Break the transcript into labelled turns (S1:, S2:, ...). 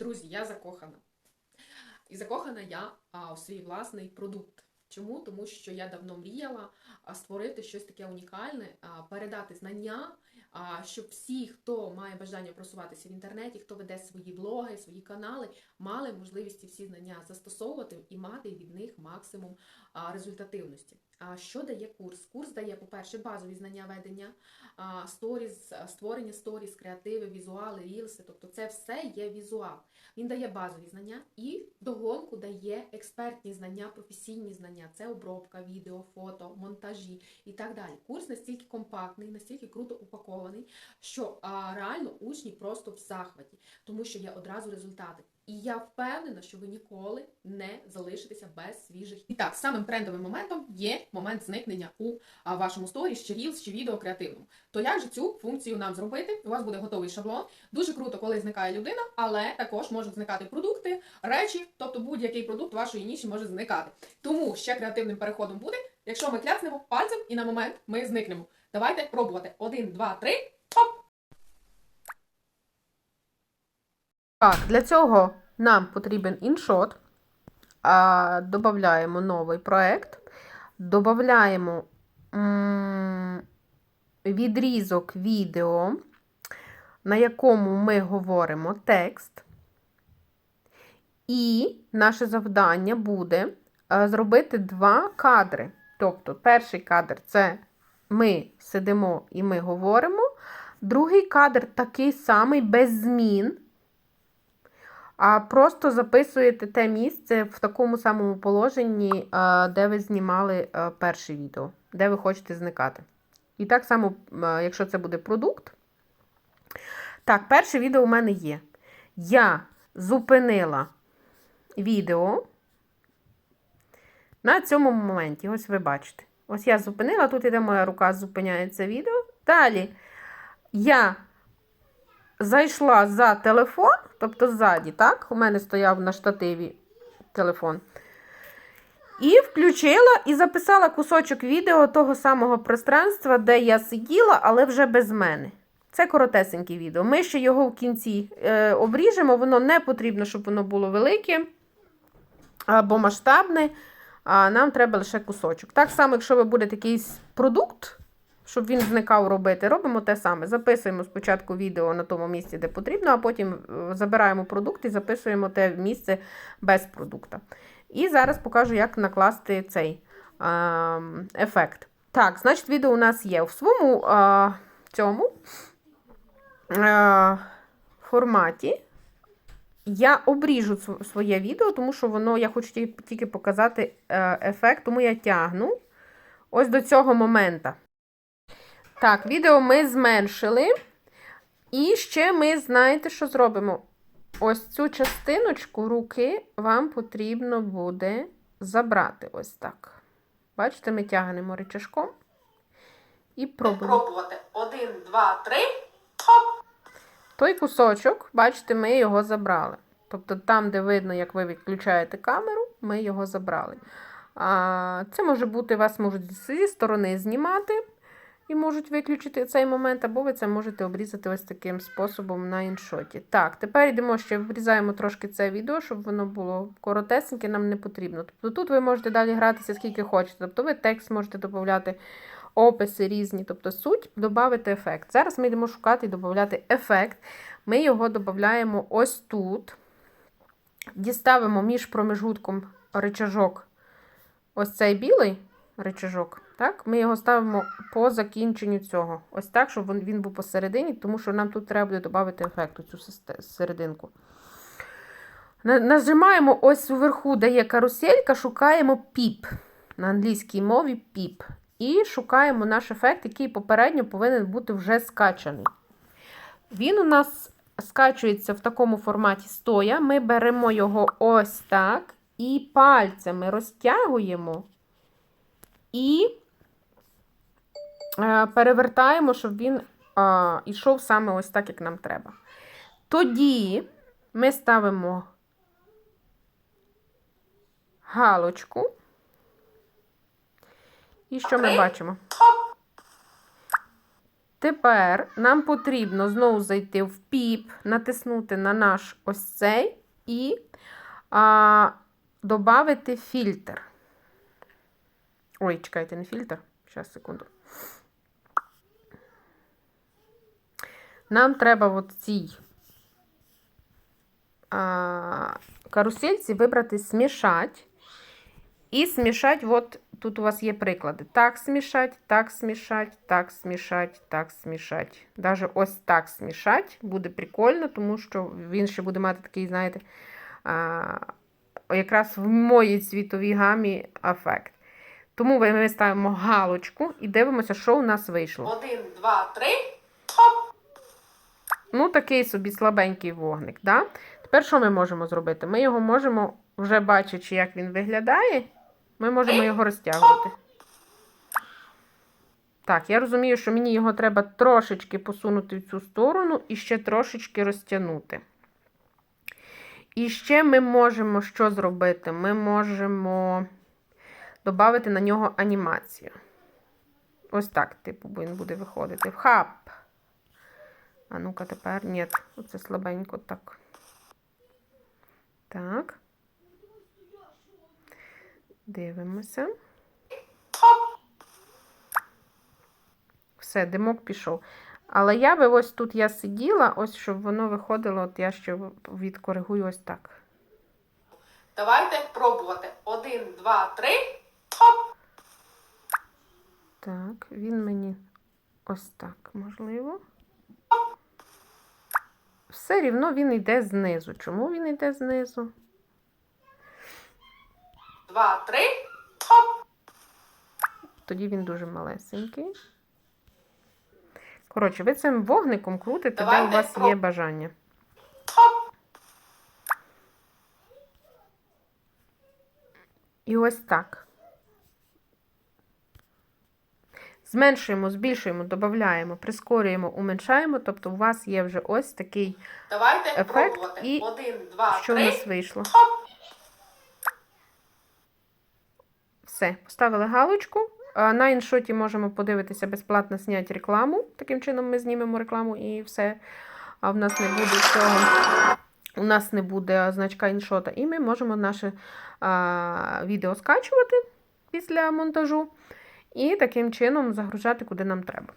S1: Друзі, я закохана. І закохана я у свій власний продукт. Чому? Тому що я давно мріяла створити щось таке унікальне, передати знання, щоб всі, хто має бажання просуватися в інтернеті, хто веде свої блоги, свої канали, мали можливість ці всі знання застосовувати і мати від них максимум результативності. Що дає курс? Курс дає, по-перше, базові знання ведення, сторіз, створення сторіз, креативи, візуали, рілси. Тобто це все є візуал. Він дає базові знання і догонку дає експертні знання, професійні знання. Це обробка, відео, фото, монтажі і так далі. Курс настільки компактний, настільки круто упакований, що реально учні просто в захваті, тому що є одразу результати. І я впевнена, що ви ніколи не залишитеся без свіжих. І так, самим трендовим моментом є момент зникнення у вашому сторіс, чи рілс, чи відео креативному. То як же цю функцію нам зробити? У вас буде готовий шаблон. Дуже круто, коли зникає людина, але також можуть зникати продукти, речі, тобто будь-який продукт вашої ніші може зникати. Тому ще креативним переходом буде, якщо ми кляцнемо пальцем і на момент ми зникнемо. Давайте пробувати. Один, два, три. Хоп!
S2: Так, для цього нам потрібен іншот. А, додаємо новий проект. Додаємо відрізок відео, на якому ми говоримо текст. І наше завдання буде зробити два кадри. Тобто, перший кадр це ми сидимо і ми говоримо. Другий кадр такий самий без змін. А просто записуєте те місце в такому самому положенні, де ви знімали перше відео, де ви хочете зникати. І так само, якщо це буде продукт. Так, перше відео у мене є. Я зупинила відео на цьому моменті. Ось ви бачите. Ось я зупинила, тут іде моя рука, зупиняється відео. Далі я зайшла за телефон, тобто ззаді, так? У мене стояв на штативі телефон. І включила і записала кусочок відео того самого пространства, де я сиділа, але вже без мене. Це коротесеньке відео. Ми ще його в кінці е, обріжемо, воно не потрібно, щоб воно було велике або масштабне, а нам треба лише кусочок. Так само, якщо ви будете якийсь продукт, щоб він зникав робити, робимо те саме. Записуємо спочатку відео на тому місці, де потрібно, а потім е, забираємо продукт і записуємо те місце без продукта. І зараз покажу, як накласти цей а, ефект. Так, значить, відео у нас є в своєму а, цьому а, форматі. Я обріжу своє відео, тому що воно, я хочу тільки показати е, ефект, тому я тягну ось до цього моменту. Так, відео ми зменшили. І ще ми, знаєте, що зробимо? Ось цю частиночку руки вам потрібно буде забрати ось так. Бачите, ми тягнемо рычажком і пробуємо.
S1: Пробувати. Один, два, три. Хоп!
S2: Той кусочок, бачите, ми його забрали. Тобто там, де видно, як ви відключаєте камеру, ми його забрали. А, це може бути, вас можуть зі сторони знімати і можуть виключити цей момент, або ви це можете обрізати ось таким способом на іншоті. Так, тепер йдемо ще врізаємо трошки це відео, щоб воно було коротесеньке, нам не потрібно. Тобто тут ви можете далі гратися скільки хочете. Тобто ви текст можете додати, описи різні, тобто суть, додати ефект. Зараз ми йдемо шукати і додати ефект. Ми його додаємо ось тут. Діставимо між промежутком рычажок, ось цей білий рычажок. Так? Ми його ставимо по закінченню цього. Ось так, щоб він, був посередині, тому що нам тут треба буде додати ефект, цю серединку. Нажимаємо ось уверху, де є каруселька, шукаємо піп. На англійській мові піп. І шукаємо наш ефект, який попередньо повинен бути вже скачаний. Він у нас скачується в такому форматі стоя. Ми беремо його ось так і пальцями розтягуємо і е, перевертаємо, щоб він е, йшов саме ось так, як нам треба. Тоді ми ставимо галочку. І що ми бачимо? Тепер нам потрібно знову зайти в піп, натиснути на наш ось цей і а, додати фільтр. Ой, чекайте, не фільтр. Зараз, секунду. Нам треба в цій а, карусельці вибрати смішать. І смішать, от тут у вас є приклади. Так смішать, так смішать, так смішать, так смішать. Даже ось так смішать буде прикольно, тому що він ще буде мати такий, знаєте, а, якраз в моїй цвітовій гамі ефект. Тому ми ставимо галочку і дивимося, що у нас вийшло.
S1: Один, два, три. Хоп!
S2: Ну, такий собі слабенький вогник. Да? Тепер що ми можемо зробити? Ми його можемо, вже бачачи, як він виглядає, ми можемо його розтягувати. Так, я розумію, що мені його треба трошечки посунути в цю сторону і ще трошечки розтягнути. І ще ми можемо що зробити? Ми можемо додати на нього анімацію. Ось так, типу, він буде виходити. Хап. А ну-ка тепер ні, оце слабенько так. Так. Дивимося. Все, димок пішов. Але я би ось тут я сиділа, ось щоб воно виходило, от я ще відкоригую ось так.
S1: Давайте пробувати. Один, два, три.
S2: Так, він мені ось так, можливо. Все рівно він йде знизу. Чому він йде знизу?
S1: Два, три. Хоп.
S2: Тоді він дуже малесенький. Коротше, ви цим вогником крутите, де у вас є бажання.
S1: Хоп.
S2: І ось так. Зменшуємо, збільшуємо, додаємо, прискорюємо, уменшаємо. Тобто у вас є вже ось такий,
S1: Давайте
S2: Ефект
S1: пробувати.
S2: і
S1: Один, два,
S2: що
S1: три.
S2: нас вийшло.
S1: Хоп.
S2: Все, поставили галочку. На іншоті можемо подивитися безплатно зняти рекламу. Таким чином ми знімемо рекламу і все. А в нас не буде цього. У нас не буде значка іншота. І ми можемо наше а, відео скачувати після монтажу і таким чином загружати куди нам треба.